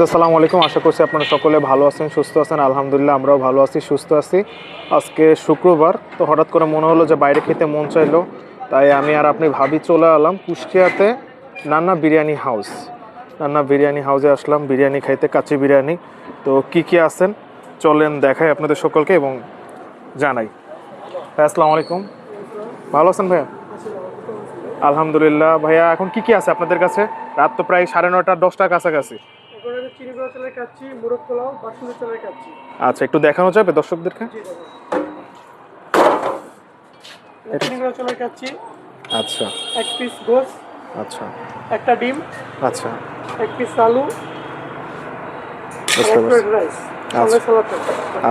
Viewers আসসালামু আলাইকুম। আশা করছি আপনারা সকলে ভালো আছেন, সুস্থ আছেন। আলহামদুলিল্লাহ, আমরাও ভালো আছি, সুস্থ আছি। আজকে শুক্রবার, তো হঠাৎ করে মনে হলো যে বাইরে খেতে মন চাইলো, তাই আমি আর আপনি ভাবি চলে এলাম কুষ্টিয়াতে নান্না বিরিয়ানি হাউস। নান্না বিরিয়ানি হাউসে আসলাম, বিরিয়ানি খাইতে কাচি বিরিয়ানি। তো কি কি আছেন, চলেন দেখাই আপনাদের সকলকে এবং জানাই। আসসালামু আলাইকুম। ভালো আছেন ভাইয়া? আলহামদুলিল্লাহ। ভাইয়া, এখন কি কি আছে আপনাদের কাছে? রাত তো প্রায় সাড়ে নটা দশটার কাছাকাছি। চিনি গুঁড়া চালের খাচ্ছি মোরগ পোলাও বাসন্তী চালের খাচ্ছি আচ্ছা একটু দেখানো যাবে দর্শকদেরকে? চিনি গুঁড়া চালের খাচ্ছি আচ্ছা। এক পিস গোস আচ্ছা। একটা ডিম আচ্ছা। এক পিস আলু রাইস আচ্ছা।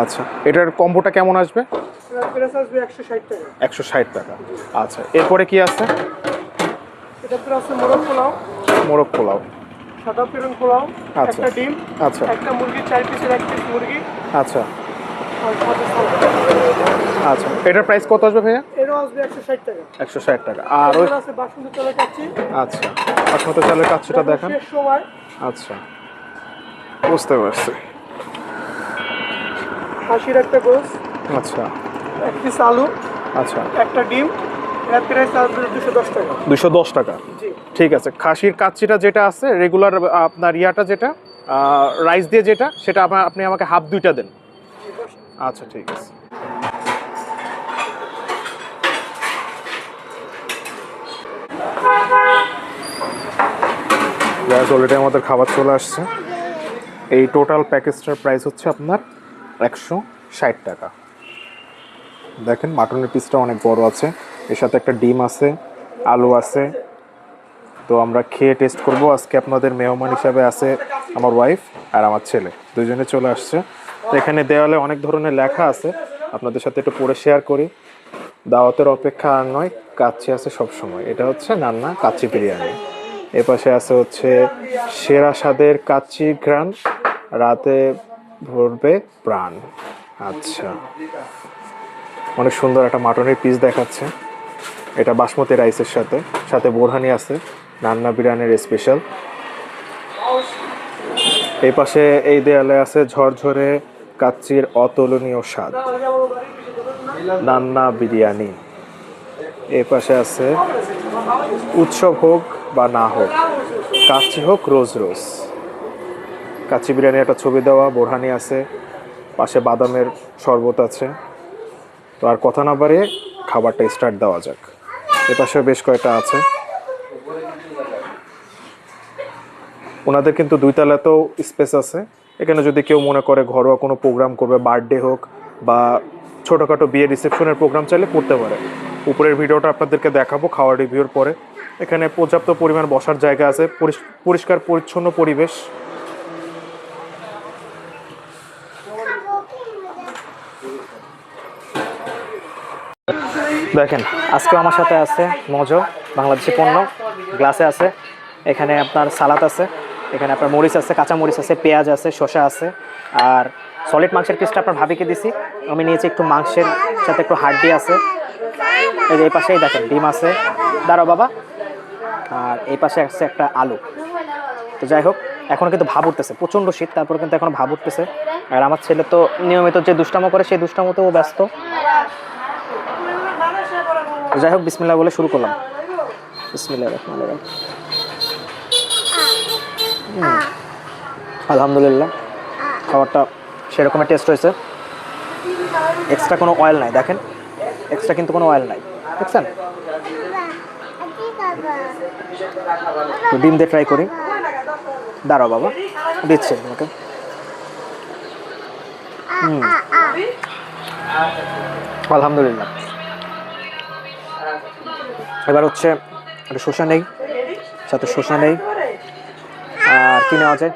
আচ্ছা। এটার কম্বোটা কেমন আসবে? আসবে একশো ষাট টাকা। আচ্ছা এরপরে কি আছে মোরগ পোলাও। মোরগ পোলাও। সাদা পেরন পোলাও আচ্ছা। একটা ডিম আচ্ছা। একটা মুরগি চার পিসের এক পিস মুরগি। আচ্ছা। আচ্ছা। এটার প্রাইস কত আসবে ভাইয়া? আসবে একশো ষাট টাকা। একশো ষাট টাকা। আর ওই বাসন্তী চালের খাচ্ছি আচ্ছা। বাসমতি চালের কাচ্ছিটা দেখান। সময়। আচ্ছা। বুঝতে পারছি। হাসির একটা গোস আচ্ছা। এক পিস আলু আচ্ছা। একটা ডিম দুশো দশ টাকা। ঠিক আছে। খাসির কাচ্চিটা যেটা আছে রেগুলার আপনার ইয়াটা যেটা রাইস দিয়ে যেটা সেটা আপনা- আপনি আমাকে হাফ দুইটা দেন। আচ্ছা ঠিক আছে। গ্যাস অলরেডি আমাদের খাবার চলে আসছে। এই টোটাল প্যাকেজটার প্রাইস হচ্ছে আপনার একশো ষাট টাকা। দেখেন, মাটনের পিসটা অনেক বড় আছে। এর সাথে একটা ডিম আছে, আলু আছে। তো আমরা খেয়ে টেস্ট করব। আজকে আপনাদের মেহমান হিসাবে আছে আমার ওয়াইফ আর আমার ছেলে। দুজনে চলে আসছে। তো এখানে দেওয়ালে অনেক ধরনের লেখা আছে। আপনাদের সাথে একটু পড়ে শেয়ার করি। দাওয়াতের অপেক্ষা আর নয়, কাচ্চি আছে সব সময় এটা হচ্ছে নান্না কাচ্চি বিরিয়ানি। এ পাশে আছে হচ্ছে সেরা স্বাদের কাচ্চি ঘ্রাণ, রাতে ভরবে প্রাণ। আচ্ছা। অনেক সুন্দর একটা মাটনের পিস দেখাচ্ছে। এটা বাসমতি রাইসের সাথে সাথে বোরহানি আছে নান্না বিরিয়ানির স্পেশাল এই পাশে এই দেয়ালে আছে ঝরঝরে কাচ্চির অতুলনীয় স্বাদ। নান্না বিরিয়ানি। এই পাশে আছে উৎসব হোক বা না হোক, কাচ্চি হোক রোজ রোজ। কাচ্চি বিরিয়ানি একটা ছবি দেওয়া, বোরহানি আছে, পাশে বাদামের শরবত আছে। তো আর কথা না বাড়িয়ে খাবারটা স্টার্ট দেওয়া যাক। এপাশে বেশ কয়েকটা আছে। ওনাদের কিন্তু দুই তলাতেও স্পেস আছে। এখানে যদি কেউ মনে করে ঘরোয়া কোনো প্রোগ্রাম করবে বার্থডে হোক বা ছোটোখাটো বিয়ে রিসেপশনের প্রোগ্রাম চাইলে করতে পারে। উপরের ভিডিওটা আপনাদেরকে দেখাবো খাওয়ার রিভিউর পরে। এখানে পর্যাপ্ত পরিমাণ বসার জায়গা আছে পরিষ্কার পরিচ্ছন্ন পরিবেশ। দেখেন আজকে আমার সাথে আছে মজো, বাংলাদেশি পণ্য, গ্লাসে আছে, এখানে আপনার সালাদ আছে, এখানে আপনার মরিচ আছে, কাঁচা মরিচ আছে, পেঁয়াজ আছে, শসা আছে, আর সলিড মাংসের পিসটা আপনার ভাবিকে দিছি, আমি নিয়েছি একটু মাংসের সাথে একটু হাড্ডি আছে, এই যে এই পাশেই দেখেন, ডিম আছে, দাঁড়াও বাবা, আর এই পাশে আছে একটা আলু, তো যাই হোক, এখন কিন্তু ভাব উঠতেছে, প্রচণ্ড শীত, তারপর কিন্তু এখন ভাব উঠতেছে, আর আমার ছেলে তো নিয়মিত যে দুষ্টামো করে, সেই দুষ্টামোতেও ব্যস্ত যাই হোক, বিসমিল্লাহ বলে শুরু করলাম। হুম। আলহামদুলিল্লাহ। খাবারটা সেরকমের টেস্ট হয়েছে এক্সট্রা কোনো অয়েল নাই, দেখেন। এক্সট্রা কিন্তু কোনো অয়েল নাই। দেখছেন? ডিম দিয়ে ট্রাই করি। দাঁড়াও বাবা, দিচ্ছে ওকে হুম। আলহামদুলিল্লাহ। এবার হচ্ছে একটা শসা নেই, সাথে শসা নেই, আর কি নেওয়া যায়?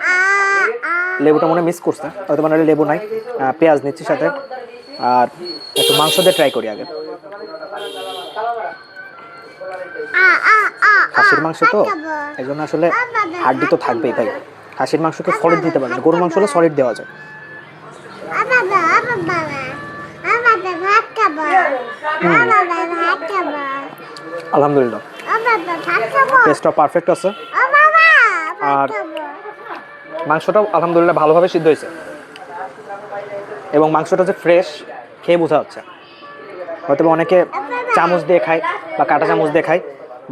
লেবুটা মনে মিস করছে, হয়তো মানে লেবু নাই। পেঁয়াজ নিচ্ছি সাথে, আর একটু মাংস দিয়ে ট্রাই করি আগে। খাসির মাংস তো এই জন্য আসলে হাড্ডি তো থাকবেই ভাই। খাসির মাংসকে সলিড দিতে পারে না। গরুর মাংস হলে সলিড দেওয়া যায়। আলহামদুলিল্লাহ। টেস্টটা পারফেক্ট আছে। আর মাংসটাও আলহামদুলিল্লাহ ভালোভাবে সিদ্ধ হয়েছে। এবং মাংসটা যে ফ্রেশ খেয়ে বোঝা যাচ্ছে। হয়তো অনেকে চামচ দিয়ে খায় বা কাঁটা চামচ দিয়ে খায়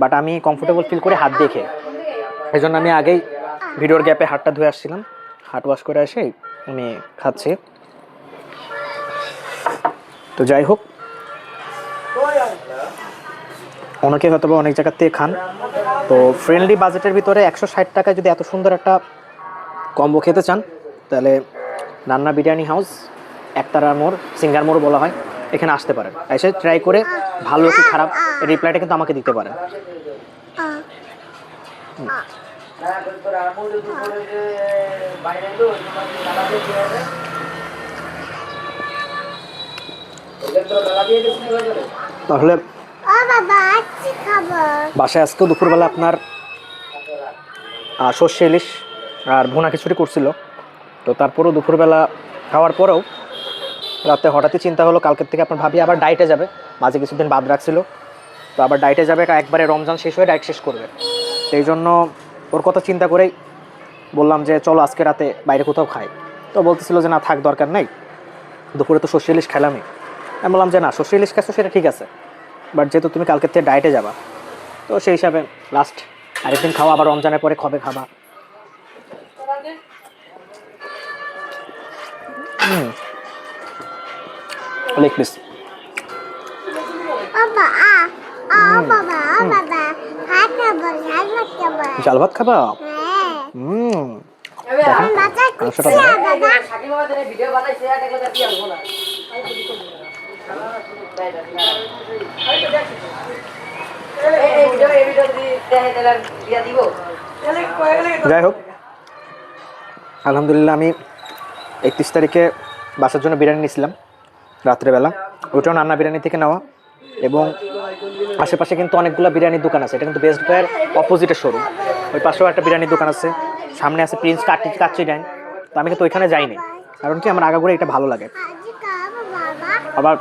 বাট আমি কমফোর্টেবল ফিল করে হাত দিয়ে খেয়ে। এই জন্য আমি আগেই ভিডিওর গ্যাপে হাতটা ধুয়ে আসছিলাম। হাত ওয়াশ করে এসে আমি খাচ্ছি। তো যাই হোক অনেকে হয়তো বা অনেক জায়গার থেকে খান। তো ফ্রেন্ডলি বাজেটের ভিতরে একশো ষাট টাকায় যদি এত সুন্দর একটা কম্বো খেতে চান, তাহলে নান্না বিরিয়ানি হাউস একতারা মোড়, সিঙ্গার মোড় বলা হয়, এখানে আসতে পারেন। এসে ট্রাই করে ভালো কি খারাপ রিপ্লাইটা কিন্তু আমাকে দিতে পারেন। তাহলে বাসায় আজকেও দুপুরবেলা আপনার সর্ষে ইলিশ আর ভুনা খিচুড়ি করছিল। তো তারপরেও দুপুরবেলা খাওয়ার পরেও রাতে হঠাৎই চিন্তা হলো, কালকের থেকে আপনার ভাবি আবার ডাইটে যাবে। মাঝে কিছুদিন বাদ রাখছিল। তো আবার ডাইটে যাবে একবারে রমজান শেষ হয়ে ডাইট শেষ করবে। এই জন্য ওর কথা চিন্তা করেই বললাম যে, চলো আজকে রাতে বাইরে কোথাও খাই। তো বলতেছিল যে, না, থাক, দরকার নেই। দুপুরে তো সর্ষে ইলিশ খেলামই। আমি বললাম যে, না, সর্ষে ইলিশ খাচ্ছ সেটা ঠিক আছে। বাট যেহেতু তুমি কালকের থেকে ডায়েটে যাবা তো সেই হিসাবে লাস্ট আরেকদিন খাওয়া আবার রমজানের পরে কবে খাবা? লেগ পিস জাল ভাত খাবা হ্যাঁ। হুম। ভিডিও বানাইছে যাই হোক, আলহামদুলিল্লাহ আমি একত্রিশ তারিখে বাসার জন্য বিরিয়ানি নিয়েছিলাম রাত্রেবেলা। ওটাও নান্না বিরিয়ানি থেকে নেওয়া এবং আশেপাশে কিন্তু অনেকগুলো বিরিয়ানির দোকান আছে। এটা কিন্তু বেস্ট বয়ের অপোজিটের শোরুম ওই পাশেও একটা বিরিয়ানির দোকান আছে। সামনে আছে প্রিন্স কাটি কাচ্চি ডাইন। তো আমি কিন্তু ওইখানে যাইনি। কারণ কি, আমার আগাগোড়ে এটা ভালো লাগে। আবার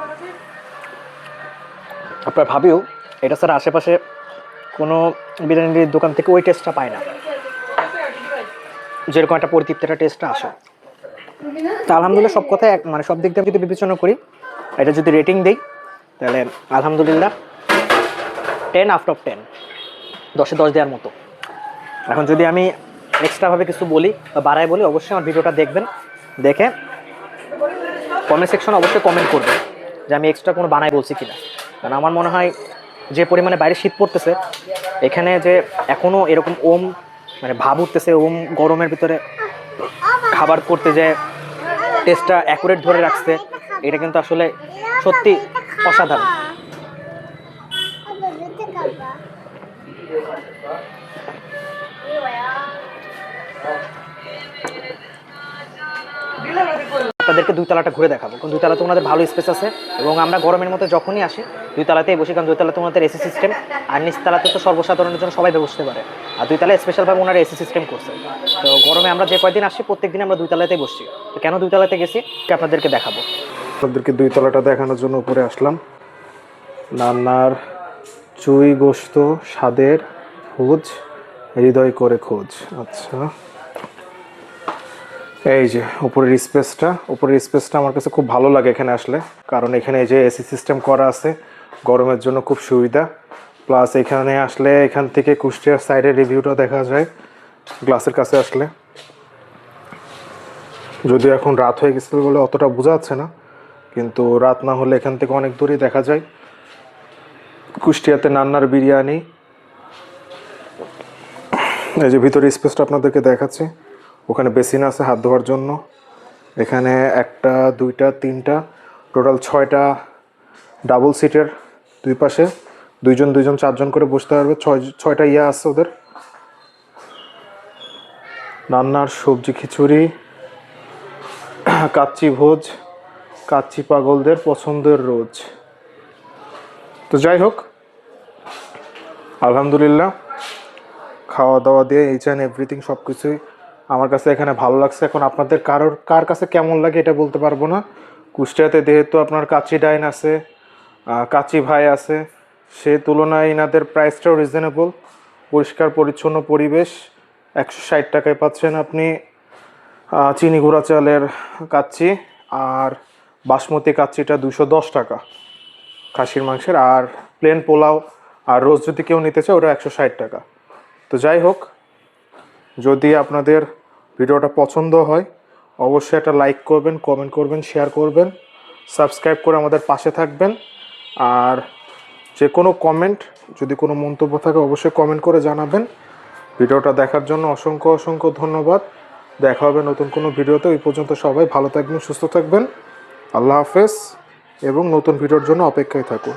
আপনার ভাবিও, এটা স্যার আশেপাশে কোনো বিরিয়ানির দোকান থেকে ওই টেস্টটা পায় না। যেরকম একটা পরিতৃপ্ত, একটা টেস্টটা আসে। তা আলহামদুলিল্লাহ সব কথা এক মানে সব দিক দিয়ে যদি বিবেচনা করি, এটা যদি রেটিং দিই, তাহলে আলহামদুলিল্লাহ টেন আউট অফ টেন দশে দশ দেওয়ার মতো। এখন যদি আমি এক্সট্রাভাবে কিছু বলি বা বাড়াই বলি, অবশ্যই আমার ভিডিওটা দেখবেন, দেখে কমেন্ট সেকশন অবশ্যই কমেন্ট করবে যে আমি এক্সট্রা কোনো বানাই বলছি কিনা। কারণ আমার মনে হয় যে পরিমাণে বাইরে শীত পড়তেছে, এখানে যে এখনও এরকম ওম মানে ভাব উঠতেছে, ওম গরমের ভিতরে খাবার করতে যে টেস্টটা অ্যাকুরেট ধরে রাখছে, এটা কিন্তু আসলে সত্যি অসাধারণ। আপনাদেরকে দুই তলাটা ঘুরে দেখাবো। কারণ দুই তলাতে ওনাদের ভালো স্পেস আছে এবং আমরা গরমের মধ্যে যখনই আসি, দুই তলাতেই বসি, কারণ দুই তলাতে ওনাদের এসি সিস্টেম আর নিচ তলাতে তো সর্বসাধারণের জন্য সবাই বসতে পারে আর দুই তলায় স্পেশালভাবে ওনারা এসি সিস্টেম করছে। তো গরমে আমরা যে কয়দিন আসি প্রত্যেক দিন আমরা দুই তলাতেই বসছি। তো কেন দুই তলাতে গেছি আপনাদেরকে দেখাবো। আপনাদেরকে দুই তলাটা দেখানোর জন্য উপরে আসলাম। নান্নার চুই গোস্ত, স্বাদের খোঁজ, হৃদয় করে খোঁজ। আচ্ছা। এই যে উপরের স্পেসটা উপরের স্পেসটা আমার কাছে খুব ভালো লাগে এখানে আসলে। কারণ এখানে এই যে এসি সিস্টেম করা আছে, গরমের জন্য খুব সুবিধা। প্লাস এখানে আসলে এখান থেকে কুষ্টিয়ার সাইডের রিভিউটা দেখা যায়, গ্লাসের কাছে আসলে। যদিও এখন রাত হয়ে গেছিল বলে অতটা বোঝা যাচ্ছে না, কিন্তু রাত না হলে এখান থেকে অনেক দূরেই দেখা যায়। কুষ্টিয়াতে নান্নার বিরিয়ানি। এই যে ভিতরে স্পেসটা আপনাদেরকে দেখাচ্ছি। ওখানে বেসিন আছে হাত ধোয়ার জন্য। এখানে একটা, দুইটা, তিনটা, টোটাল ছয়টা ডাবল সিটের দুই পাশে। দুইজন দুইজন, চারজন করে বসতে পারবে। ছয়, ছয়টা ইয়া আছে ওদের। রান্নার সবজি, খিচুড়ি, কাচ্চি ভোজ, কাচ্চি পাগলদের পছন্দের রোজ। তো যাই হোক, আলহামদুলিল্লাহ, খাওয়া দাওয়া দিয়ে এইচ অ্যান্ড এভরিথিং সব কিছুই আমার কাছে এখানে ভালো লাগছে। এখন আপনাদের কারোর, কার কাছে কেমন লাগে এটা বলতে পারব না। কুষ্টিয়াতে যেহেতু আপনার কাচি ডাইন আছে কাচি ভাই আছে, সে তুলনায় এনাদের প্রাইসটাও রিজনেবল পরিষ্কার, পরিচ্ছন্ন পরিবেশ, একশো ষাট টাকায় পাচ্ছেন আপনি চিনি গুঁড়া চালের কাচ্চি আর বাসমতি কাচ্চিটা দুশো দশ টাকা খাসির মাংসের। আর প্লেন পোলাও আর রোজ যদি কেউ নিতে চায় ওটা একশো ষাট টাকা। তো যাই হোক, যদি আপনাদের ভিডিওটা পছন্দ হয়, অবশ্যই একটা লাইক করবেন কমেন্ট করবেন শেয়ার করবেন সাবস্ক্রাইব করে আমাদের পাশে থাকবেন। আর যে কোনো কমেন্ট যদি কোনো মন্তব্য থাকে, অবশ্যই কমেন্ট করে জানাবেন। ভিডিওটা দেখার জন্য অসংখ্য অসংখ্য ধন্যবাদ। দেখা হবে নতুন কোনো ভিডিওতে। ওই পর্যন্ত সবাই ভালো থাকবেন, সুস্থ থাকবেন। আল্লাহ হাফেজ। এবং নতুন ভিডিওর জন্য অপেক্ষায় থাকুন।